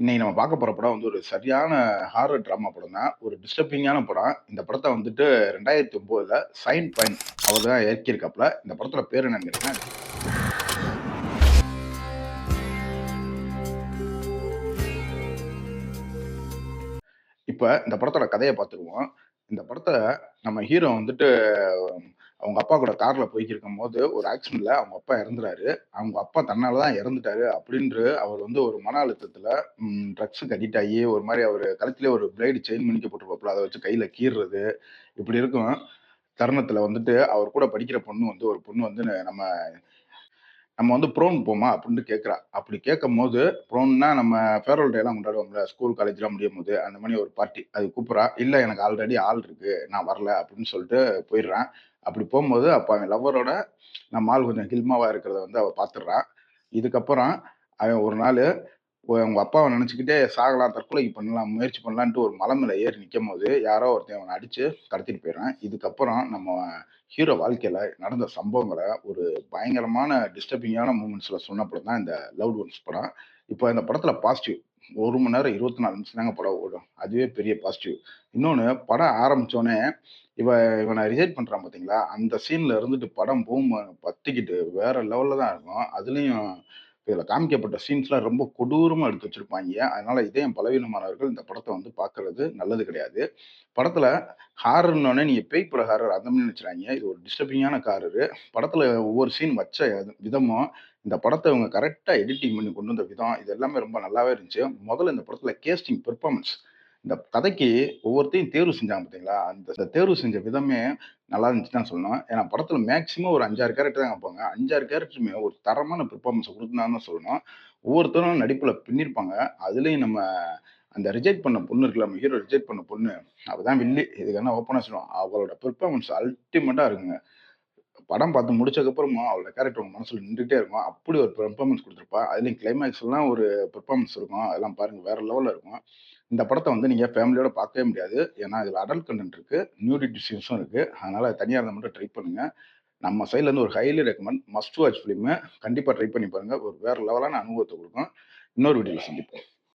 இன்னைக்கு நம்ம பார்க்க போகிற படம் வந்து ஒரு சரியான ஹாரர் ட்ராமா படம் தான். ஒரு டிஸ்டர்பிங்கான படம். இந்த படத்தை வந்துட்டு 2009ல சைன் பைன் அவர் தான் இயக்கியிருக்காப்ல. இந்த படத்தோட பேர் என்னன்னு கேட்டீங்கன்னா இப்போ இந்த படத்தோட கதையை பார்த்துருவோம். இந்த படத்தை நம்ம ஹீரோ வந்துட்டு அவங்க அப்பா கூட கார்ல போய்க்கிருக்கும்போது ஒரு ஆக்சிடென்ட்ல அவங்க அப்பா இறந்துறாரு. அவங்க அப்பா தன்னால தான் இறந்துட்டாரு அப்டின்று அவர் வந்து ஒரு மன அழுத்தத்துல ட்ரக்ஸுக்கு அடிக்ட் ஆகி ஒரு மாதிரி அவர் கழுத்திலே ஒரு பிளேடு செயின் மினிக்க அதை வச்சு கையில கீறுறது. இப்படி இருக்கும் தருணத்துல வந்துட்டு அவர் கூட படிக்கிற பொண்ணு வந்து ஒரு பொண்ணு வந்து நம்ம நம்ம வந்து ப்ரோன் போமா? அப்படின்ட்டு கேட்குறா அப்படி கேட்கும்போது ப்ரோன்னா நம்ம ஃபேர்வெல் டேலாம் கொண்டாடுவோம்ல. ஸ்கூல், காலேஜ்லாம் முடியும்போது அந்த மாதிரி ஒரு பார்ட்டி. அது கூப்பிட்றா இல்லை எனக்கு ஆல்ரெடி ஆள் இருக்கு. நான் வரல அப்படின்னு சொல்லிட்டு போயிடுறேன் அப்படி போகும்போது அப்போ அவன் லவ்வரோட நம்ம ஆள் கொஞ்சம் ஹில்மாவாக இருக்கிறத வந்து அவள் பார்த்துடுறான் இதுக்கப்புறம் அவன் ஒரு நாள் அவங்க அப்பாவை நினச்சிக்கிட்டே சாகலாம், தற்கொலைக்கு பண்ணலாம், முயற்சி பண்ணலான்ட்டு ஒரு மலை மேலே ஏறி நிக்கும்போது, யாரோ ஒருத்தன் அவனை அடித்து கடத்திட்டு போயிடுறான். இதுக்கப்புறம் நம்ம ஹீரோ வாழ்க்கையில் நடந்த சம்பவங்களை ஒரு பயங்கரமான டிஸ்டர்பிங்கான மூமெண்ட்ஸில் சொன்ன படம் தான் இந்த லவ்ட் ஒன்ஸ் படம். இப்போ இந்த படத்தில் பாசிட்டிவ் ஒரு மணி நேரம் 24 நிமிஷம் தாங்க படம் இருக்கும் அதுவே பெரிய பாசிட்டிவ். இன்னொன்னு படம் ஆரம்பிச்சோனே இவன் இவனை ரிஜெக்ட் பண்றான் பார்த்தீங்களா? அந்த சீன்ல இருந்துட்டு படம் பூம் பத்திக்கிட்டு வேற லெவலில் தான் இருக்கும். அதுலயும் இதில் காமிக்கப்பட்ட சீன்ஸ்லாம் ரொம்ப கொடூரமாக எடுத்து வச்சிருப்பாய்ங்க. அதனால இதயம் பலவீனமானவர்கள் இந்த படத்தை வந்து பார்க்கறது நல்லது கிடையாது. படத்தில் ஹாரர்னோடனே நீங்கள் பேய் பட ஹாரர் அந்த மாதிரி நினச்சிடாங்க இது ஒரு டிஸ்டர்பிங்கான ஹாரரு. படத்தில் ஒவ்வொரு சீன் வச்ச விதமும், இந்த படத்தை இவங்க கரெக்டாக எடிட்டிங் பண்ணி கொண்டு வந்த விதம், இது எல்லாமே ரொம்ப நல்லாவே இருந்துச்சு. முதல்ல இந்த படத்தில் கேஸ்டிங் பெர்ஃபார்மன்ஸ் இந்த கதைக்கு ஒவ்வொருத்தையும் தேர்வு செஞ்சாங்க பார்த்தீங்களா? அந்த தேர்வு செஞ்ச விதமே நல்லா இருந்துச்சு தான் சொல்லணும். ஏன்னா படத்தில் மேக்ஸிமம் ஒரு 5, 6 கேரக்டர் தான் வைப்பாங்க அஞ்சாறு கேரக்டருமே ஒரு தரமான பெர்ஃபார்மன்ஸ குடுத்துருந்தாங்கன்னு தான் சொல்லணும். ஒவ்வொருத்தரும் நடிப்பில் பின்னிருப்பாங்க. அதுலேயும் நம்ம அந்த ரிஜெக்ட் பண்ண பொண்ணு இருக்குல்ல, நம்ம ஹீரோ ரிஜெக்ட் பண்ண பொண்ணு, அவள் தான் வில்லி. இதுக்கு என்ன சொல்லுவோம் சொல்லுவேன். அவளோட பெர்ஃபார்மன்ஸ் அல்டிமேட்டாக இருக்குங்க. படம் பார்த்து முடிச்சதுக்கப்புறமும் அவளோட கேரக்டர் உங்கள் மனசில் நின்டுட்டே இருக்கும். அப்படி ஒரு பெர்ஃபார்மன்ஸ் கொடுத்துருப்பா அதுலேயும் கிளைமேக்ஸ்லாம் ஒரு பெர்ஃபார்மன்ஸ் இருக்கும். அதெல்லாம் பாருங்கள் வேற லெவலில் இருக்கும். இந்த படத்தை வந்து நீங்கள் ஃபேமிலியோட பார்க்கவே முடியாது. ஏன்னா இதில் அடல்ட் கண்டென்ட் இருக்குது நியூடிட்டி சீன்ஸும் அதனால் அதனால தனியாக இருந்தா மட்டும் ட்ரை பண்ணுங்கள் நம்ம சைட்லேருந்து ஒரு highly recommend must watch film. கண்டிப்பாக ட்ரை பண்ணி பாருங்கள் ஒரு வேற லெவலான அனுபவத்தை கொடுக்கும் இன்னொரு வீடியோவில் சந்திப்போம்.